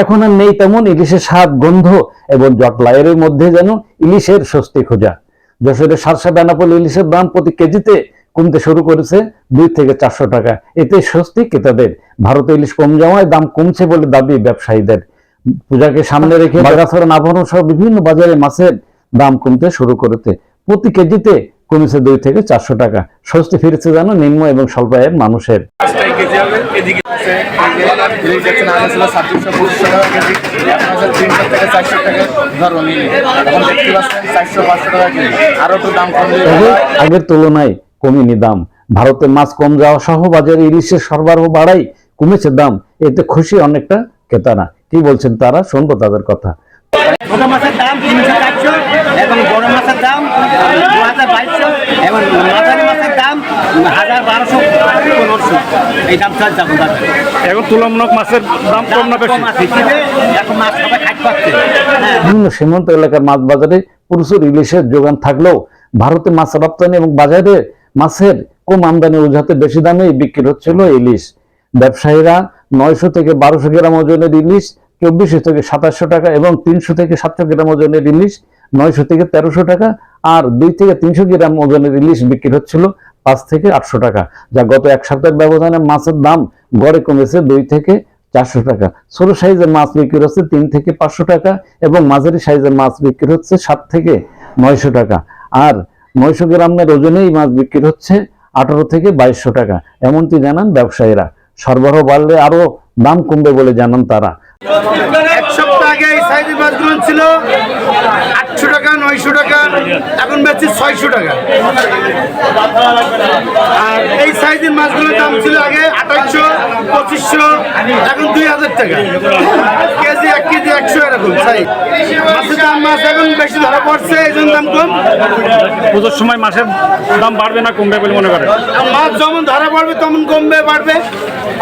এখন আর নেই তেমন ইলিশের স্বাদ গন্ধ এবং জটলাইয়ের মধ্যে যেন ইলিশের স্বস্তি খোঁজা। যশোরের সারসা বেনাপোল ইলিশের দাম প্রতি কেজিতে কমতে শুরু করেছে দুই থেকে চারশো টাকা। এতে স্বস্তি ক্রেতাদের। ভারতে ইলিশ কম যাওয়ায় দাম কমছে বলে দাবি ব্যবসায়ীদের। পূজাকে সামনে রেখে বাগাছড়া আভরণ সহ বিভিন্ন বাজারে মাছের দাম কমতে শুরু করেছে। প্রতি কেজিতে কমেছে দুই থেকে চারশো টাকা। স্বস্তি ফিরেছে যেন নিম্ন এবং স্বল্প আয়ের মানুষের আগের তুলনায় কমেনি দাম। ভারতে মাছ কম যাওয়া সহ বাজারে ইলিশের সরবরাহ বাড়াই কমেছে দাম। এতে খুশি অনেকটা ক্রেতারা। কি বলছেন তারা? শুনব তাদের কথা। ছোট মাছের দাম তিনশো চারশো এবং বড় মাছের দাম দু হাজার বাইশশো এবং মাঝারি মাছের দাম হাজার বারোশো পনেরোশো। এই দাম এখন বাজারে। এখন তুলনামূলক মাছের দাম কম না বেশি? হিসেবে এখন মাছ সবাই পাচ্ছে হ্যাঁ। বিভিন্ন সীমান্ত এলাকার মাছ বাজারে প্রচুর ইলিশের যোগান থাকলেও ভারতে মাছ রপ্তানি এবং বাজারে মাছের কম আমদানি অজুহাতে বেশি দামে বিক্রি হচ্ছিল ইলিশ। ব্যবসায়ীরা নয়শো থেকে বারোশো গ্রাম ওজনের ইলিশ চব্বিশশো থেকে সাতাশশো টাকা এবং তিনশো থেকে সাতশো গ্রাম ওজনের ইলিশ, নয়শো থেকে তেরোশো টাকা আর দুই থেকে তিনশো গ্রাম ওজনের ইলিশ বিক্রি হচ্ছিল পাঁচ থেকে আটশো টাকা, যা গত এক সপ্তাহের ব্যবধানে মাছের দাম গড়ে কমেছে দুই থেকে চারশো টাকা। ছোট সাইজের মাছ বিক্রি হচ্ছে তিন থেকে পাঁচশো টাকা এবং মাঝারি সাইজের মাছ বিক্রি হচ্ছে সাত থেকে নয়শো টাকা আর নয়শো গ্রামের ওজনেই মাছ বিক্রি হচ্ছে আঠারো থেকে বাইশশো টাকা। এমনটি জানান ব্যবসায়ীরা। সরবরাহ বাড়লে আরও দাম কমবে বলে জানান তারা। এক সপ্তাহ আগে এই সাইজের মাছগুলো ছিল আটশো টাকা নয়শো টাকা এখন বেচছি ছয়শো টাকা। আর এই সাইজের মাছগুলোর দাম ছিল আগে আঠাশশো পঁচিশশো এখন দুই হাজার টাকা। কেজি এক কেজি একশো এরকম সাইজ। মাছের দাম মাছ এখন বেশি ধরা পড়ছে এই জন্য দাম কম। পুজোর সময় মাছের দাম বাড়বে না কমবে বলে মনে করেন? আর মাছ যেমন ধরা পড়বে তেমন কমবে বাড়বে।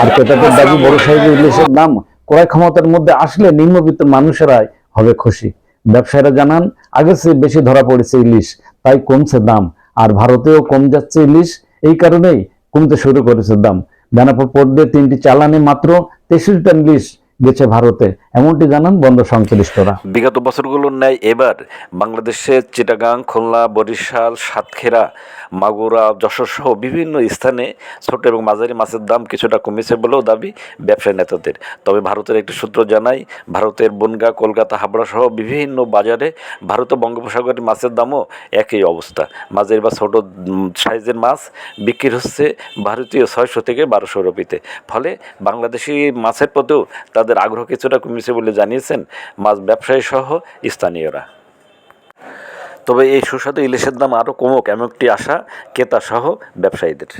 আর ক্রেতাদের দাবি বড় সাইজের ইলিশের দাম? ক্রয় ক্ষমতার মধ্যে আসলে নিম্নবিত্ত মানুষেরাই হবে খুশি। ব্যবসায়ীরা জানান, আগের চেয়ে বেশি ধরা পড়েছে ইলিশ, তাই কমছে দাম। আর ভারতেও কম যাচ্ছে ইলিশ, এই কারণেই কমতে শুরু করেছে দাম। বেনাপুর পোর্ট তিনটি চালানে মাত্র তেষট্টি টন ইলিশ গেছে ভারতে। এমনটি জানান বন্ধ সংশ্লিষ্টরা। বিগত বছরগুলোর ন্যায় এবার বাংলাদেশের চিটাগাং, খুলনা, বরিশাল, সাতক্ষীরা, মাগুরা যশোর সহ বিভিন্ন স্থানে ছোট এবং মাঝারি মাছের দাম কিছুটা কমেছে বলেও দাবি ব্যবসায়ী নেতাদের। তবে ভারতের একটি সূত্র জানায়, ভারতের বনগা, কলকাতা হাবড়া সহ বিভিন্ন বাজারে ভারত বঙ্গোপসাগরের মাছের দামও একই অবস্থা। মাঝের বা ছোট সাইজের মাছ বিক্রি হচ্ছে ভারতীয় ছয়শো থেকে বারোশো রুপিতে। ফলে বাংলাদেশি মাছের প্রতিও তাদের আগ্রহ কিছুটা কমেছে বলে জানিয়েছেন, মাছ ব্যবসায়ী সহ স্থানীয়রা। তবে এই সুস্বাদু ইলিশের দাম আরও কমুক এমন একটি আশা ক্রেতা সহ ব্যবসায়ীদের।